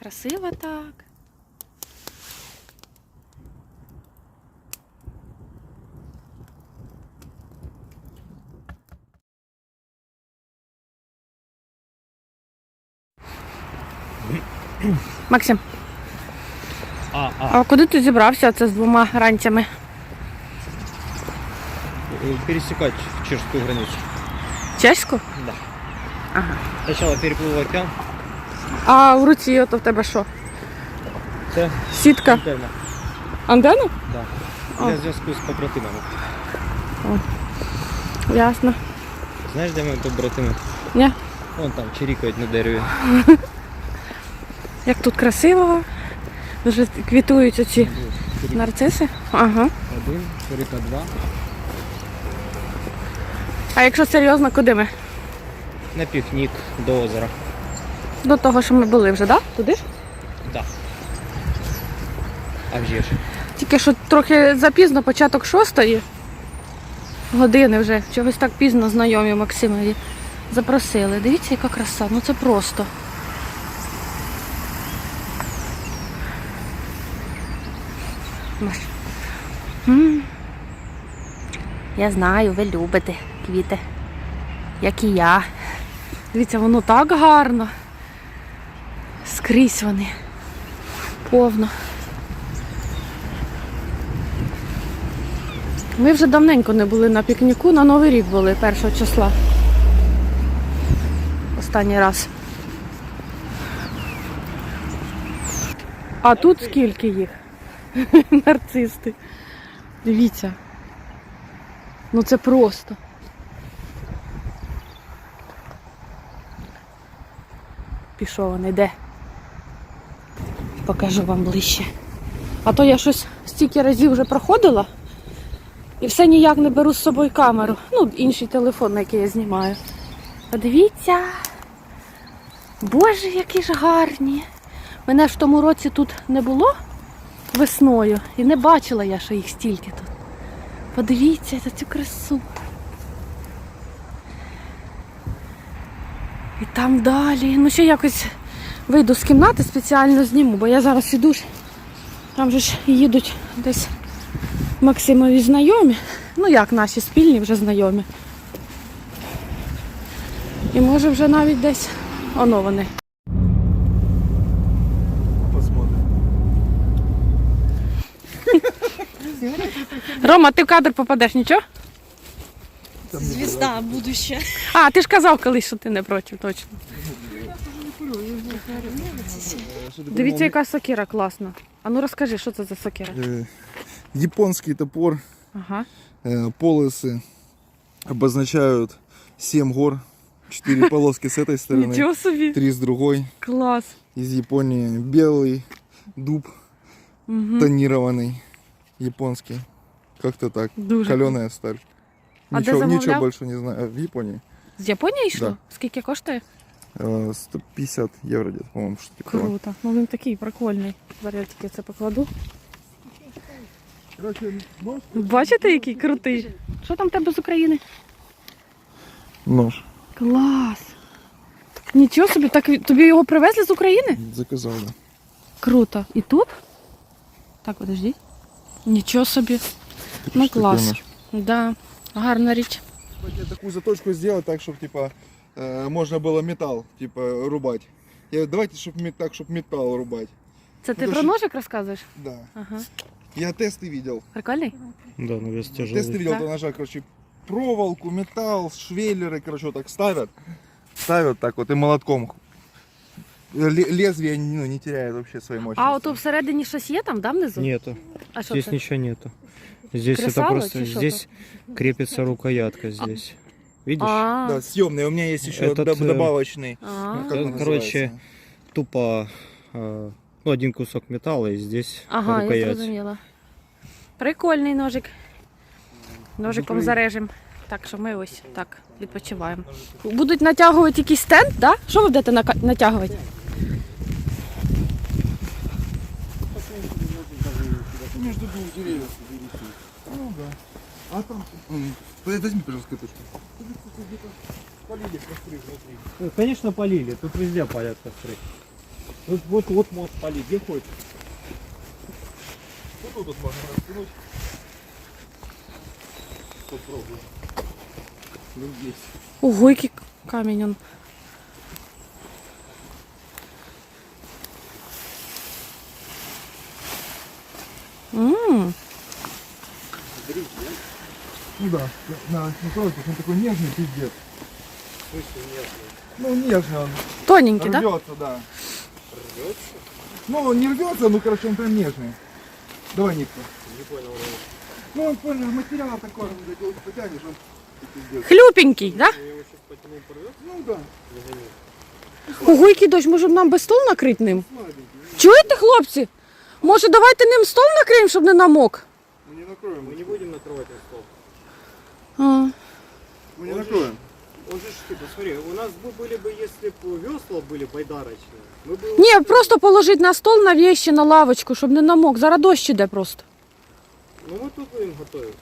Красиво так. Максим, А, а, а куди ти зібрався це з двома ранцями? э, пересекать чешскую границу. Чеську? Да. Ага. Сначала переплыл океан. А в руці ото в тебе що? Це Сітка. антенна. Антенна? Да. Для зв'язку з побратимами. Ясно. Знаєш, де ми побратими? Ні. Вон там чирікають на дереві. Як тут красиво. Вже квітують оці Чирік нарциси. Ага. один, чиріка два. А якщо серйозно, куди ми? На пікнік до озера. До того, що ми були вже, так? Да? Туди ж? Да. А вже ж. Тільки що трохи запізно, початок шостої години вже. Чогось так пізно знайомі Максимові запросили. Дивіться, яка краса. Ну це просто. Маш. Я знаю, ви любите квіти, як і я. Дивіться, воно так гарно. Скрізь вони. Повно. Ми вже давненько не були на пікніку, на Новий рік були 1 числа. Останній раз. А тут скільки їх? Нарцисти. Дивіться. Ну це просто. Пішов він йде. Покажу вам ближче. А то я щось стільки разів вже проходила. І все ніяк не беру з собою камеру. Ну, інший телефон, на який я знімаю. Подивіться. Боже, які ж гарні. Мене ж в тому році тут не було весною. І не бачила я, що їх стільки тут. Подивіться на цю красу. І там далі. Ну ще якось вийду з кімнати, спеціально зніму, бо я зараз іду. Там же ж їдуть десь Максимові знайомі. Ну як наші спільні вже знайомі. І може вже навіть десь оно вони. Рома, ти в кадр попадеш, нічого? Звезда будущее. А, ти ж казав колись, що ти не проти, точно. Дивіться, яка сокира класна. А ну розкажи, що це за сокира? Э, Японский топор, Ага. э, полосы обозначают 7 гор, 4 полоски с этой стороны, Нічого собі. 3 с другой. Клас. Из Японии белый дуб Угу. тонированный, японский. Как-то так. Дуже. Каленая сталь. А де Ничего, замовляв? ничего больше не знаю. В Японии. З Японії йшло? Да. Скільки коштує? Э, 150 евро где-то, по-моему, что такое. Круто. Ну він такий прикольний. Зараз я тільки це покладу. Бачите, який крутий? Що там в тебе з України? Нож. Клас. Нічого собі, так тобі його привезли з України? Заказал, да. Круто. І тут? Так, подожди. Нічого собі. Ну клас. Да. Гарна річ. Я такую заточку сделать так, чтобы типа э, можно было металл типа рубать. Я говорю, давайте, чтобы так, чтобы металл рубать. Це ти Ну, про то ножик розказуєш? Да. Ага. Я тесты видел. Прикольний? Да, на вес Тесты тяжелый. видел, Да? то ножа, короче, проволоку, металл, швеллеры, короче, вот так ставят. Ставят так вот и молотком. Ле- Лезвие ну, не теряет вообще своей мощности. А ото всередині щось є там, да, внизу? Нету. А що Здесь це? ничего нету. Здесь Кресало это просто... чи що Здесь крепится рукоятка здесь. Видишь? А, Да, съемный. У меня есть еще Этот, доб- э, добавочный. а. Ну, как он короче, называется? Тупо... э, ну, один кусок металла и здесь Ага, я рукоять. зрозуміла. Прикольний ножик. Ножиком зарежемо. Так що ми ось так відпочиваємо. Будуть натягувати якийсь стенд, да? Що ви будете нака- натягувати? Между двух деревьев. Ну да. А там... м, Возьми, пожалуйста, катушку. Ну, Конечно, полили. Тут везде палят костры. Вот, вот, вот мост пали, где хочешь. Вот тут вот можно растянуть. Попробуй. Ну, есть. Ого, який камінь он. Ну да, надо настроить, потому что он такой нежный, пиздец. Ну, нежный он. тоненький, да? Рвется, да. Рвется? Ну, он не рвется, ну, короче, он прям нежный. Давай, Никто. Не понял. Ну, он понял, материал такой, он за него потянешь, он пиздец. Хлюпенький, да? Я его сейчас потянул, порвет, Ну да, загоню. Ого, який дощ, може нам би стол накрити ним? слабенький. Чуєте, хлопці? Може, давайте ним стол накриємо, щоб не намок? Мы не накроем. Мы не будем накрывать на стол. А, Мы не накроем. Он же, ж, типа, смотри, у нас бы были бы, если бы весла были байдарочные, мы бы... Ні, просто положити на стол на вещи, на лавочку, щоб не намок. Зараз дощ іде просто. Ну мы тут будем готовить.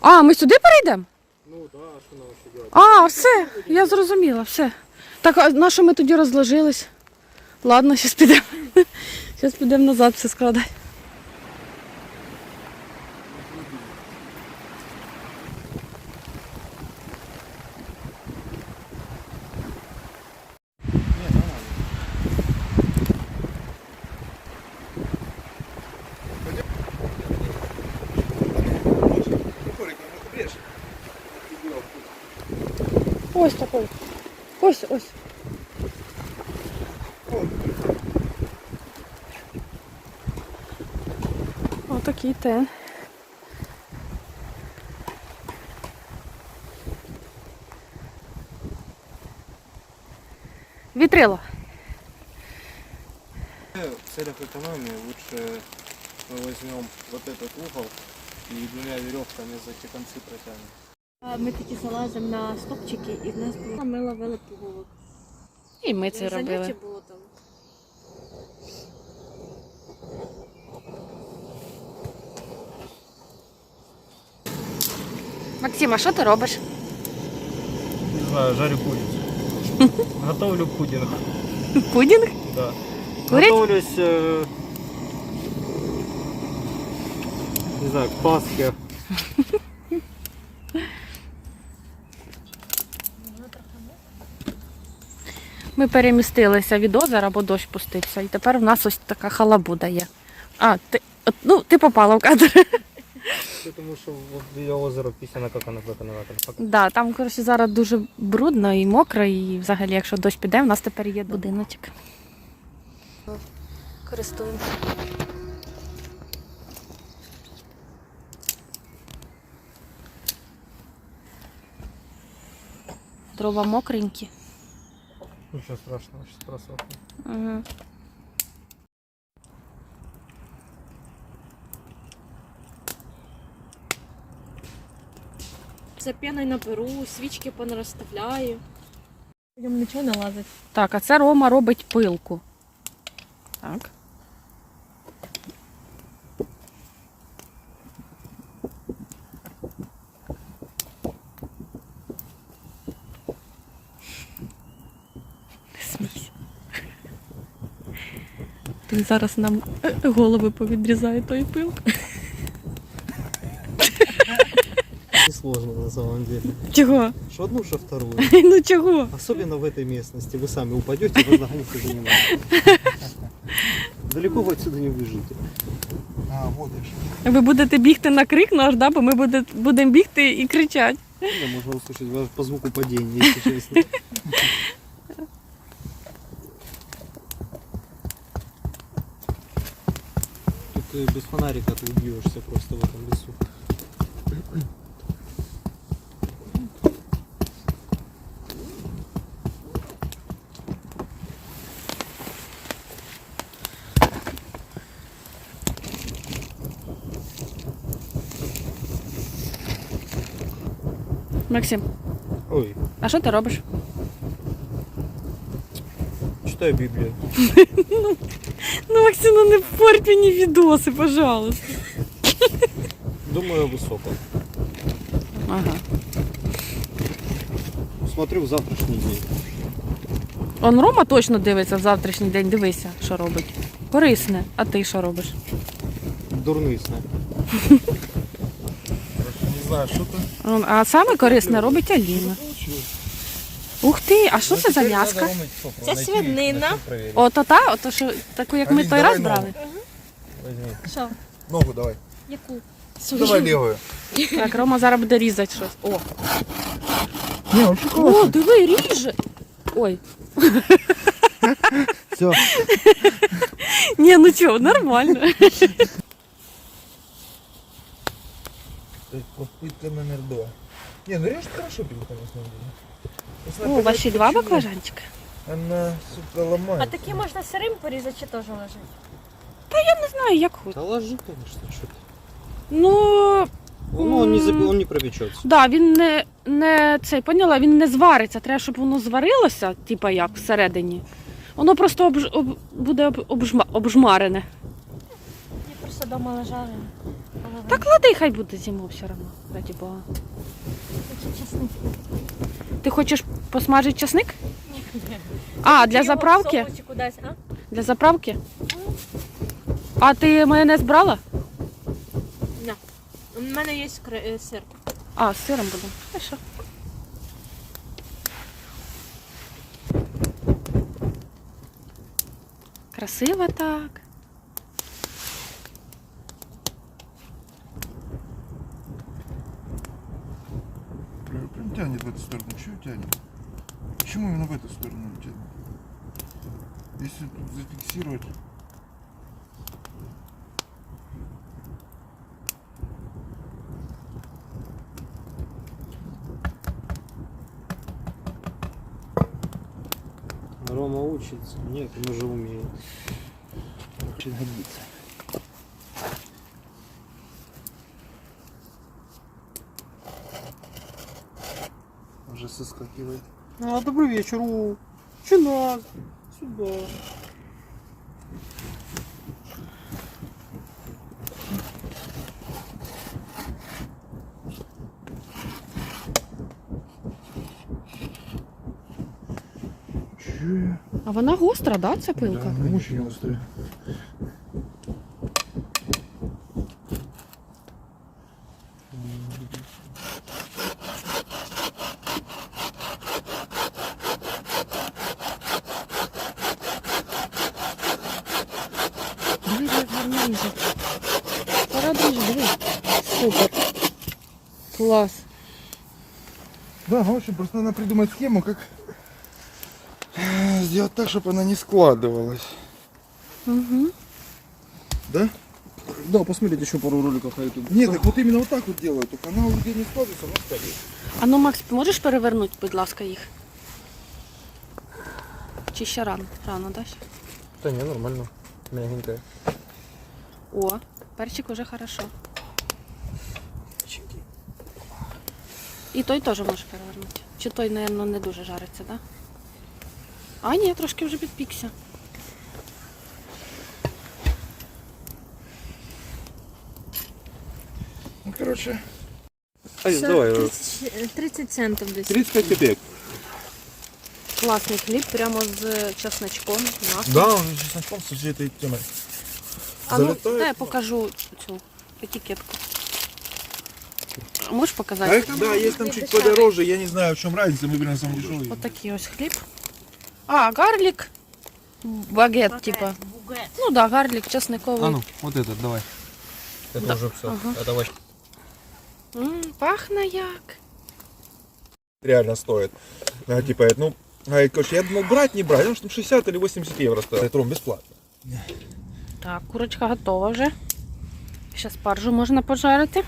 А, ми сюди перейдемо? Ну да, а что нам еще делать? А, все, я зрозуміла, все. Так, а на що ми тоді розложились? Ладно, зараз підемо. Зараз підемо назад все складати. Ось такой. Ось, ось. Отакий тен. Вітрило. В целях экономии лучше мы возьмем вот этот угол и двумя веревками за эти концы протянем. Ми такі залазимо на стопчики і в нас було ми ловили пуговок. І ми це робили. Було там. Максим, а що ти робиш? Не знаю, жарю курицу. Готовлю пудинг. Пудінг? Да. Курить? Готовлюсь, э, не знаю, к Пасхе. Ми перемістилися від озера, бо дощ пустився. І тепер в нас ось така халабуда є. А, ти, ну, ти попала в кадр. Что вот біля озера как она виконувати. Да, там, коротше, зараз дуже брудно і мокро, і взагалі, якщо дощ піде, у нас тепер є будиночок. Користуємося. Дрова мокренькі. Ничего страшного, сейчас просохнет. Угу. За піною наберу, свічки понарозставляю. Йому нічого не лазить. Так, а це Рома робить пилку. Так. Він зараз нам е, голови повідрізає тою пилкою. Сложно на самом деле. Чого? Что одну, что вторую. Ну чого? Особенно в этой местности. Вы сами упадете, вас нагонится заниматься. Далеко вы отсюда не убежите. А, вот еще. Ви будете бігти на крик наш, да? бо ми буде, будемо бігти і кричати. Да, можно услышать вас по звуку падения, если честно. Э, без фонарика ты убьешься просто в этом лесу. Максим, Ой, а що ти робиш? читаю Библию. Ну, Максим, ну не порть мені відоси, пожалуйста. Думаю о высоком. Ага. Смотрю в завтрашний день. Он Рома точно дивиться в завтрашній день, дивися, що робить. Корисне. А ти що робиш? Дурний сне. Не знаю, что-то Он- А саме корисне робить Аліна. Ух ти, а що це за м'яска? Це свинина. Ото та, ото що таку, як ми той давай раз ногу. брали. Що? Ногу давай. Яку? Давай левую. Так, Рома зараз буде різати щось. О, Не, вообще О диви, ріже. Ой. Все. Ні, ну чого, нормально. Попытка номер два. Не, ну режет хорошо пилка на самом деле. О, у вас ще два баклажанчика. Она, сука, ломает. А такі можна сирим порізати чи теж лежить? Не знаю, як хоч. Да ложи, конечно, что ты. Ну, он не, заби- он не пропечется. да, він не, не цей, поняла, він не звариться. Треба, щоб воно зварилося, типа як всередині. Воно просто обж, об, буде об, обжма, обжмарене. Я просто вдома лежала. Та клади, хай буде зиму все одно, раді Бога. Хочу чесник. Ти хочеш посмажити часник? А, для заправки? кудись, а? Для заправки? А ти майонез брала? У мене є е, сир. А, з сиром буду. Хорошо. Красиво так. Тянет в эту сторону. Чего тянет? Почему именно в эту сторону тянет? Если тут зафиксировать... Рома учится. Нет, он уже умеет. Очень Уже соскакивает. А, добрый вечер. О, Че надо? Сюда. Чё я? А вона гостра, да, ця пилка? Да, очень острый. Супер. Клас. Да, в общем, просто надо придумать схему, как э, сделать так, чтобы она не складывалась. Угу. Да? Да, посмотрите еще пару роликов на YouTube. Нет, так вот именно вот так вот делают. Только она у людей не складывается, она стоит. А ну, Макс, можеш перевернути, будь ласка, їх? Чи ще рано? Рано, да? ще? Да не, нормально. Мягенькая. О, перчик уже хорошо. І той теж можеш перевернути. Чи той, напевно, не дуже жариться, так? Да? А, ні, трошки вже підпікся. Ну, короче, Ай, давай. э, 30, 30 центів десь. 35 копеек. Класний хліб, прямо з чесночком. маслом. Да, он же знаком со всей этой темой. А ну, залітає. дай я покажу цю етикетку. А Можеш А показати? это, да, есть там чуть подороже, я не знаю, в чем разница, мы берем самый дешевый. Ось такий ось хліб. А, гарлік. Багет, типа. Бугет. Ну да, гарлік, чесниковий. А ну, вот этот, давай. Это Да. уже все. Ага. Это вообще. М, пахне як. Реально стоит. А, типа, ну, а, короче, я думал брать, не брать, потому что там 60 или 80 евро стоит. Ром, бесплатно. Так, курочка готова вже. Ще спаржу можна пожарити.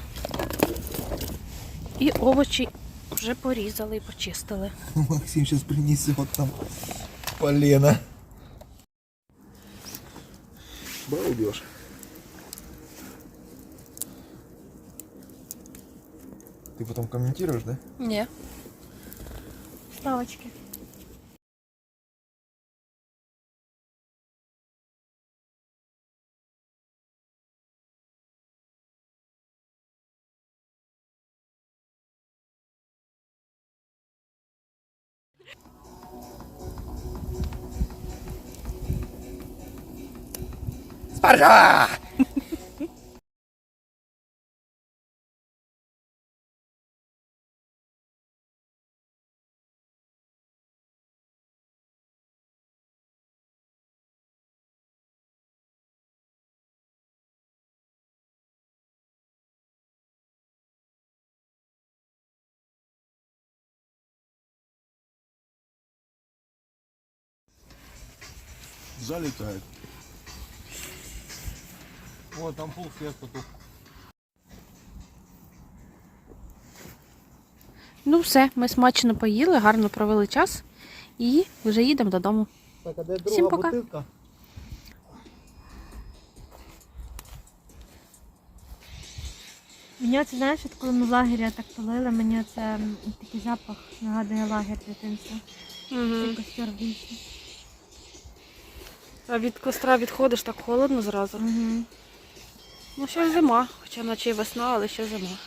І овочі вже порізали і почистили. Максим сейчас принесет там полено. Балдеж. Ты потом комментируешь, да? Ні. Ставочки. Паржа! Залетает. Вот, там пул свет потух. Ну все, ми смачно поїли, гарно провели час і вже їдемо додому. Так, а де друга Всім пока. бутилка? Мені це знаєш, от коли ми в лагері так палили, мені це такий запах нагадує лагерь дитинства. Цей костер в. А від костра відходиш так холодно зразу. Угу. Ну ще зима, хоча наче весна, але ще зима.